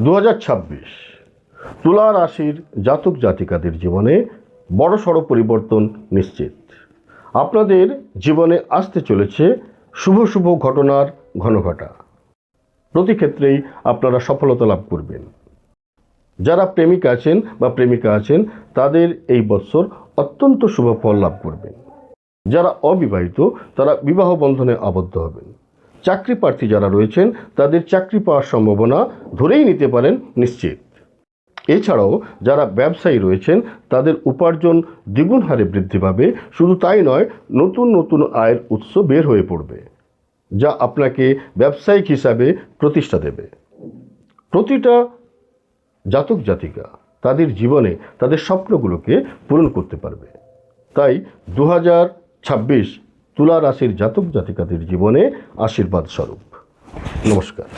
দু হাজার ছাব্বিশ। তুলা রাশির জাতক জাতিকাদের জীবনে বড়সড় পরিবর্তন নিশ্চিত। আপনাদের জীবনে আসতে চলেছে শুভ শুভ ঘটনার ঘনঘটা। প্রতি ক্ষেত্রেই আপনারা সফলতা লাভ করবেন। যারা প্রেমিক আছেন বা প্রেমিকা আছেন, তাদের এই বৎসর অত্যন্ত শুভ ফল লাভ করবেন। যারা অবিবাহিত, তারা বিবাহ বন্ধনে আবদ্ধ হবেন। চাকরি প্রার্থী যারা রয়েছেন, তাদের চাকরি পাওয়ার সম্ভাবনা ধরেই নিতে পারেন নিশ্চিত। এছাড়াও যারা ব্যবসায়ী রয়েছেন, তাদের উপার্জন দ্বিগুণ হারে বৃদ্ধি পাবে। শুধু তাই নয়, নতুন নতুন আয়ের উৎস বের হয়ে পড়বে, যা আপনাকে ব্যবসায়িক হিসাবে প্রতিষ্ঠা দেবে। প্রতিটা জাতক জাতিকা তাদের জীবনে তাদের স্বপ্নগুলোকে পূরণ করতে পারবে। তাই দু ছাব্বিশ তুলা রাশির জাতক জাতিকাদের জীবনে আশীর্বাদ স্বরূপ। নমস্কার।